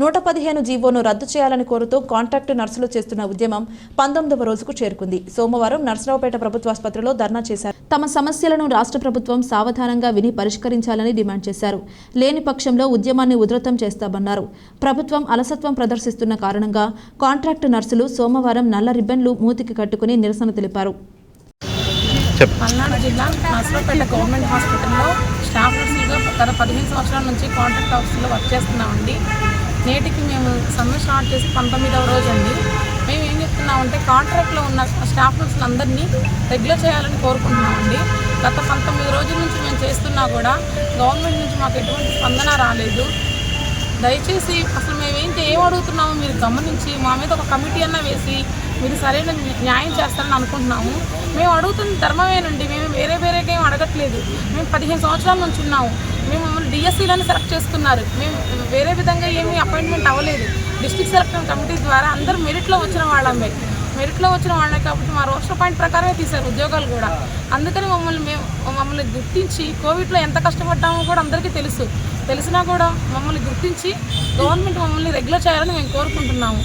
నూట పదిహేను జీవోను రద్దు చేయాలని కోరుతూ కాంట్రాక్టు నర్సులు చేస్తున్న ఉద్యమం పంతొమ్మిదవ రోజుకు చేరుకుంది. సోమవారం నర్సరావుపేట ప్రభుత్వాసుపత్రిలో ధర్నా చేశారు. తమ సమస్యలను రాష్ట్ర ప్రభుత్వం సావధానంగా విని పరిష్కరించాలని డిమాండ్ చేశారు. లేని పక్షంలో ఉద్యమాన్ని ఉధృతం చేస్తామన్నారు. ప్రభుత్వం అలసత్వం ప్రదర్శిస్తున్న కారణంగా కాంట్రాక్టు నర్సులు సోమవారం నల్ల రిబ్బన్లు మూతికి కట్టుకుని నిరసన తెలిపారు. పల్నాడు జిల్లా నర్సరావుపేట గవర్నమెంట్ హాస్పిటల్లో స్టాఫ్ నర్సులుగా గత పదిహేను సంవత్సరాల నుంచి కాంట్రాక్ట్ ఆఫీసులో వర్క్ చేస్తున్నామండి. నేటికి మేము సమ్మె స్టార్ట్ చేసి పంతొమ్మిదవ రోజు అండి మేము ఏం చెప్తున్నామంటే కాంట్రాక్ట్లో ఉన్న స్టాఫ్ నర్సులందరినీ రెగ్యులర్ చేయాలని కోరుకుంటున్నామండి. గత పంతొమ్మిది రోజుల నుంచి మేము చేస్తున్నా కూడా గవర్నమెంట్ నుంచి మాకు ఎటువంటి స్పందన రాలేదు. దయచేసి అసలు మేమేంటి ఏం అడుగుతున్నామో మీరు గమనించి మా మీద ఒక కమిటీ అన్న వేసి మీరు సరైన న్యాయం చేస్తారని అనుకుంటున్నాము. మేము అడుగుతున్న ధర్మమేనండి. మేము వేరే వేరేగా ఏం అడగట్లేదు. మేము పదిహేను సంవత్సరాల నుంచి ఉన్నాము. మేము మమ్మల్ని డిఎస్సీలను సెలెక్ట్ చేసుకున్నారు. మేము వేరే విధంగా ఏమీ అపాయింట్మెంట్ అవ్వలేదు. డిస్ట్రిక్ట్ సెలక్షన్ కమిటీ ద్వారా అందరూ మెరిట్లో వచ్చిన వాళ్ళమే. మెరిట్లో వచ్చిన వాళ్ళే కాబట్టి మా రోస్టర్ పాయింట్ ప్రకారమే తీశారు ఉద్యోగాలు కూడా. అందుకని మమ్మల్ని మేము మమ్మల్ని గుర్తించి కోవిడ్లో ఎంత కష్టపడ్డామో కూడా అందరికీ తెలుసు. తెలిసినా కూడా మమ్మల్ని గుర్తించి గవర్నమెంట్ మమ్మల్ని రెగ్యులర్ చేయాలని మేము కోరుకుంటున్నాము.